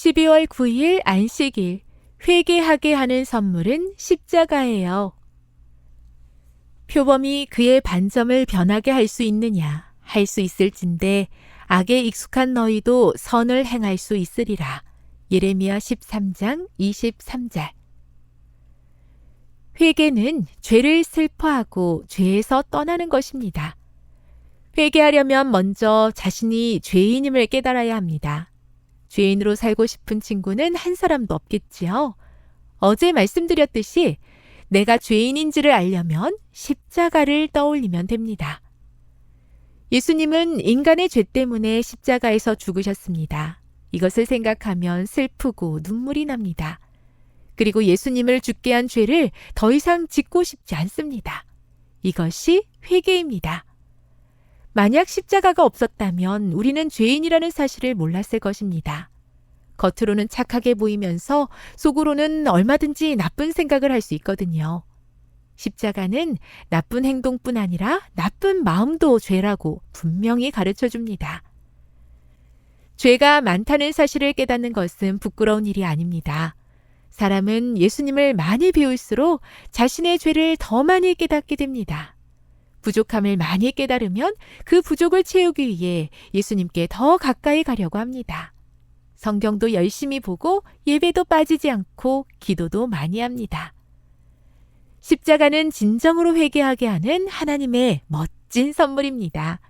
12월 9일 안식일 회개하게 하는 선물은 십자가예요. 표범이 그의 반점을 변하게 할 수 있느냐? 할 수 있을진데 악에 익숙한 너희도 선을 행할 수 있으리라. 예레미야 13장 23절. 회개는 죄를 슬퍼하고 죄에서 떠나는 것입니다. 회개하려면 먼저 자신이 죄인임을 깨달아야 합니다. 죄인으로 살고 싶은 친구는 한 사람도 없겠지요. 어제 말씀드렸듯이 내가 죄인인지를 알려면 십자가를 떠올리면 됩니다. 예수님은 인간의 죄 때문에 십자가에서 죽으셨습니다. 이것을 생각하면 슬프고 눈물이 납니다. 그리고 예수님을 죽게 한 죄를 더 이상 짓고 싶지 않습니다. 이것이 회개입니다. 만약 십자가가 없었다면 우리는 죄인이라는 사실을 몰랐을 것입니다. 겉으로는 착하게 보이면서 속으로는 얼마든지 나쁜 생각을 할 수 있거든요. 십자가는 나쁜 행동뿐 아니라 나쁜 마음도 죄라고 분명히 가르쳐 줍니다. 죄가 많다는 사실을 깨닫는 것은 부끄러운 일이 아닙니다. 사람은 예수님을 많이 배울수록 자신의 죄를 더 많이 깨닫게 됩니다. 부족함을 많이 깨달으면 그 부족을 채우기 위해 예수님께 더 가까이 가려고 합니다. 성경도 열심히 보고 예배도 빠지지 않고 기도도 많이 합니다. 십자가는 진정으로 회개하게 하는 하나님의 멋진 선물입니다.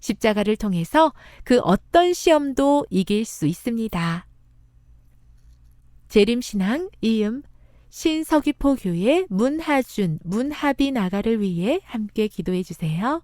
십자가를 통해서 그 어떤 시험도 이길 수 있습니다. 재림신앙 이음 신서귀포 교회 문하준, 문하비 나가를 위해 함께 기도해 주세요.